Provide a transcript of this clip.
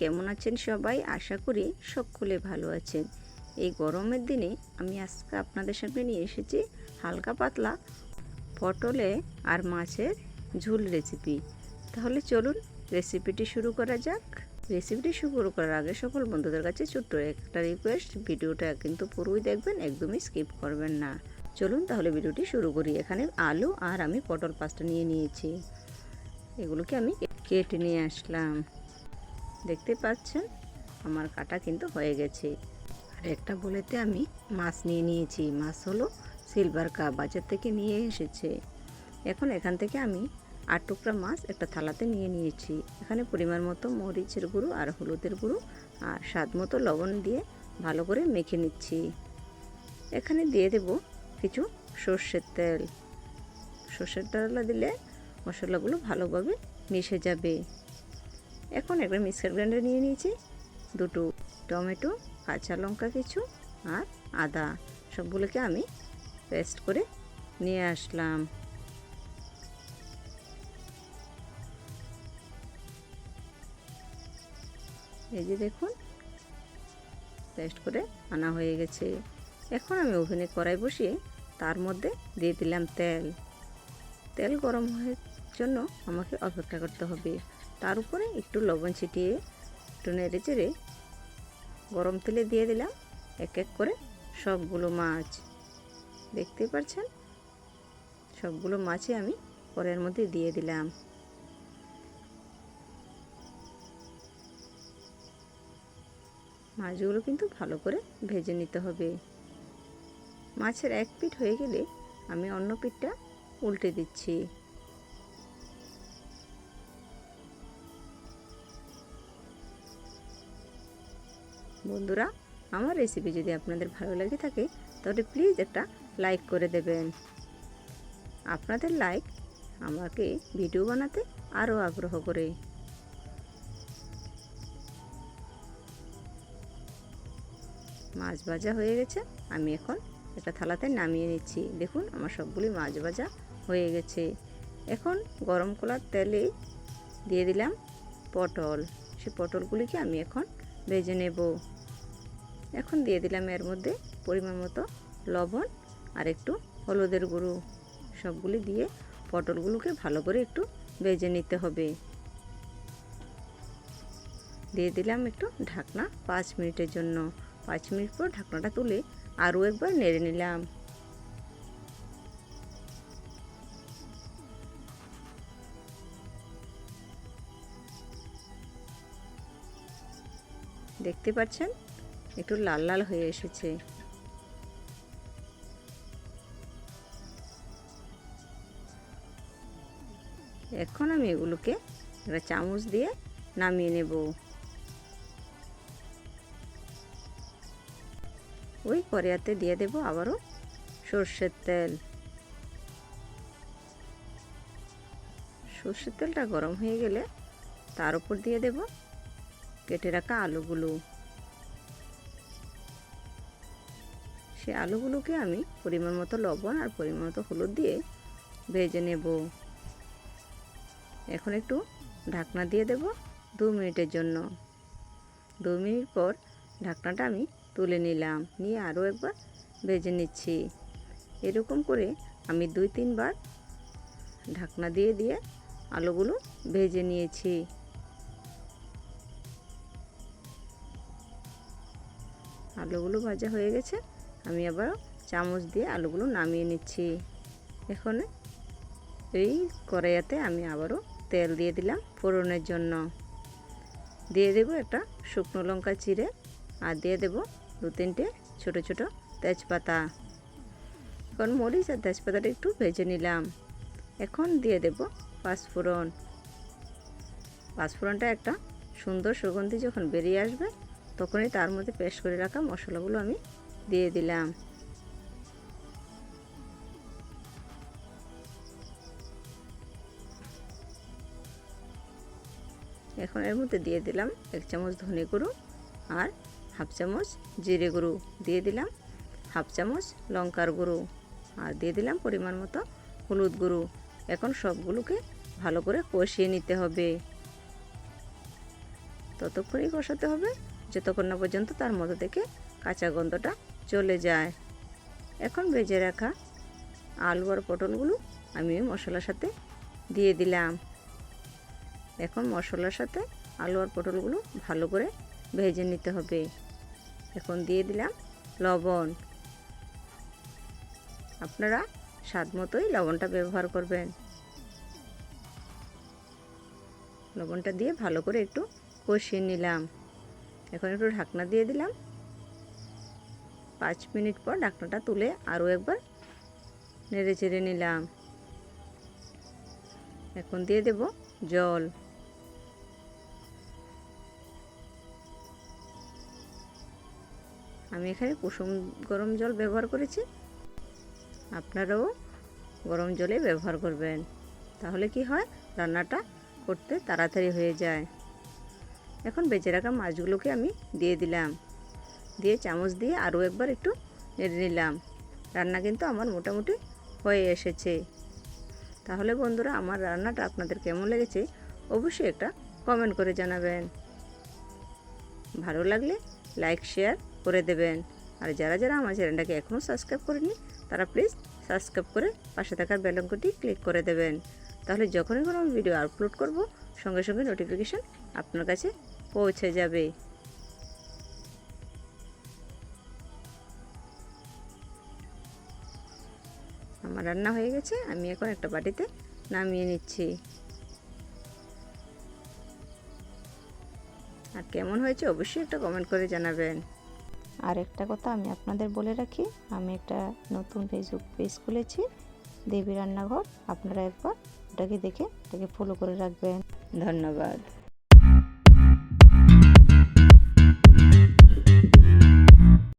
কেমন আছেন সবাই? আশা করি সকলে ভালো আছেন। এই গরমের দিনে আমি আজকে আপনাদের সামনে নিয়ে এসেছি হালকা পাতলা পটলে আর মাছের ঝুল রেসিপি তাহলে চলুন রেসিপিটি শুরু করা যাক। রেসিপিটি শুরু করার আগে সকল বন্ধুদের কাছে ছোট্ট একটা রিকোয়েস্ট ভিডিওটা কিন্তু পুরোই দেখবেন, একদমই স্কিপ করবেন না। চলুন তাহলে ভিডিওটি শুরু করি। এখানে আলু আর আমি পটল পাঁচটা নিয়ে নিয়েছি। এগুলোকে আমি কেটে নিয়ে আসলাম। দেখতে পাচ্ছেন? আমার কাটা কিন্তু হয়ে গেছে। আর একটা বলেতে আমি মাছ নিয়ে নিয়েছি। মাছ হলো সিলভার কাপ বাজার থেকে নিয়ে এসেছে। এখন এখান থেকে আমি আট টুকরা মাছ একটা থালাতে নিয়ে নিয়েছি। এখানে পরিমাণ মতো মরিচের গুঁড়ো আর হলুদের গুঁড়ো আর স্বাদ মতো লবণ দিয়ে ভালো করে মেখে নিচ্ছি। এখানে দিয়ে দেব কিছু সর্ষের তেল। সর্ষের তেলটা দিলে মশলাগুলো ভালোভাবে মিশে যাবে। এখন একটা মিক্সার গ্রাইন্ডার নিয়ে নিয়েছি। দুটো টমেটো, কাঁচা লঙ্কা কিছু আর আদা। সবগুলোকে আমি পেস্ট করে নিয়ে আসলাম। এই যে দেখুন, পেস্ট করে আনা হয়ে গেছে। এখন আমি ওভেনে কড়াই বসিয়ে তার মধ্যে দিয়ে দিলাম তেল। তেল গরম হওয়ার জন্য আমাকে অপেক্ষা করতে হবে। তার উপরে একটু লবণ ছিটিয়ে একটু নেড়ে চেড়ে গরম তেলে দিয়ে দিলাম এক এক করে সবগুলো মাছ। দেখতে পাচ্ছেন? সবগুলো মাছই আমি পরের মধ্যে দিয়ে দিলাম। মাছগুলো কিন্তু ভালো করে ভেজে নিতে হবে। মাছের এক পিঠ হয়ে গেলে আমি অন্য পিঠটা উল্টে দিচ্ছি। বন্ধুরা, আমার রেসিপি যদি আপনাদের ভালো লাগে থাকে, তাহলে প্লিজ একটা লাইক করে দেবেন। আপনাদের লাইক আমাকে ভিডিও বানাতে আরও আগ্রহ করে। মাছ ভাজা হয়ে গেছে, আমি এখন একটা থালাতে নামিয়ে নিচ্ছি। দেখুন, আমার সবগুলি মাছ ভাজা হয়ে গেছে। এখন গরম কলার তেলে দিয়ে দিলাম পটল। সে পটলগুলিকে আমি এখন ভেজে নেব। এখন দিয়ে দিলাম এর মধ্যে পরিমাণ মতো লবণ আর একটু হলুদের গুঁড়ো। সবগুলি দিয়ে পটলগুলোকে ভালো করে একটু ভেজে নিতে হবে। দিয়ে দিলাম একটু ঢাকনা পাঁচ মিনিটের জন্য। পাঁচ মিনিট পর ঢাকনাটা তুলে আরও একবার নেড়ে নিলাম। দেখতে পাচ্ছেন? একটু লাল লাল হয়ে এসেছে। এখন আমি এগুলোকে একটা চামচ দিয়ে নামিয়ে নেব। ওই কড়াইতে দিয়ে দেব আবারও সর্ষের তেল। সর্ষের তেলটা গরম হয়ে গেলে তার উপর দিয়ে দেব কেটে রাখা আলুগুলো। সে আলুগুলোকে আমি পরিমাণ মতো লবণ আর পরিমাণ মতো হলুদ দিয়ে ভেজে নেব। এখন একটু ঢাকনা দিয়ে দেব দু মিনিটের জন্য। দু মিনিট পর ঢাকনাটা আমি তুলে নিলাম, নিয়ে আরও একবার ভেজে নিচ্ছি। এরকম করে আমি দুই তিনবার ঢাকনা দিয়ে দিয়ে আলুগুলো ভেজে নিয়েছি। আলুগুলো ভাজা হয়ে গেছে। আমি আবার চামচ দিয়ে আলুগুলো নামিয়ে নিচ্ছি। এখন এই কড়াইয়াতে আমি আবারও তেল দিয়ে দিলাম ফোড়নের জন্য। দিয়ে দেব একটা শুকনো লঙ্কা চিড়ে আর দিয়ে দেব দু তিনটে ছোট ছোট তেজপাতা। এখন মরিচ আর তেজপাতাটা একটু ভেজে নিলাম। এখন দিয়ে দেব পাঁচফোড়ন। পাঁচফোড়নটা একটা সুন্দর সুগন্ধি যখন বেরিয়ে আসবে, তখনই তার মধ্যে পেস্ট করে রাখা মশলাগুলো আমি দিয়ে দিলাম। এখন এর মধ্যে দিয়ে দিলাম এক চামচ ধনে গুঁড়ো আর হাফ চামচ জিরে গুঁড়ো। দিয়ে দিলাম হাফ চামচ লঙ্কার গুঁড়ো আর দিয়ে দিলাম পরিমাণ মতো হলুদ গুঁড়ো। এখন সবগুলোকে ভালো করে কষিয়ে নিতে হবে। ততক্ষণই কষাতে হবে, যতক্ষণ না পর্যন্ত তার মধ্যে থেকে কাঁচা গন্ধটা চলে যায়। এখন ভেজে রাখা আলু আর পটলগুলো আমি মশলার সাথে দিয়ে দিলাম। এখন মশলার সাথে আলু আর পটলগুলো ভালো করে ভেজে নিতে হবে। এখন দিয়ে দিলাম লবণ। আপনারা স্বাদ মতোই লবণটা ব্যবহার করবেন। লবণটা দিয়ে ভালো করে একটু কষিয়ে নিলাম। এখন একটু ঢাকনা দিয়ে দিলাম। পাঁচ মিনিট পর ঢাকনাটা তুলে আরও একবার নেড়ে চেড়ে নিলাম। এখন দিয়ে দেব জল। আমি এখানে কুসুম গরম জল ব্যবহার করেছি। আপনারাও গরম জলে ব্যবহার করবেন। তাহলে কি হয়? রান্নাটা করতে তাড়াতাড়ি হয়ে যায়। এখন বেঁচে রাখা মাছগুলোকে আমি দিয়ে দিলাম। দিয়ে চামচ দিয়ে আরও একবার একটু নেড়ে নিলাম। রান্না কিন্তু আমার মোটামুটি হয়ে এসেছে। তাহলে বন্ধুরা, আমার রান্নাটা আপনাদের কেমন লেগেছে অবশ্যই একটা কমেন্ট করে জানাবেন। ভালো লাগলে লাইক শেয়ার করে দেবেন। আর যারা যারা আমার চ্যানেলটাকে এখনও সাবস্ক্রাইব করেনি তারা প্লিজ সাবস্ক্রাইব করে পাশে থাকার বেলঙ্কটি ক্লিক করে দেবেন। তাহলে যখনই কোনো ভিডিও আপলোড করব, সঙ্গে সঙ্গে নোটিফিকেশান আপনার কাছে পৌঁছে যাবে। আমার রান্না হয়ে গেছে আমি এখন একটা বাটিতে নামিয়ে নিচ্ছি। আর কেমন হয়েছে অবশ্যই একটা কমেন্ট করে জানাবেন। আর একটা কথা আমি আপনাদের বলে রাখি আমি একটা নতুন ফেসবুক পেজ খুলেছি দেবী রান্নাঘর। আপনারা একবার ওটাকে দেখে ওটাকে ফলো করে রাখবেন। ধন্যবাদ।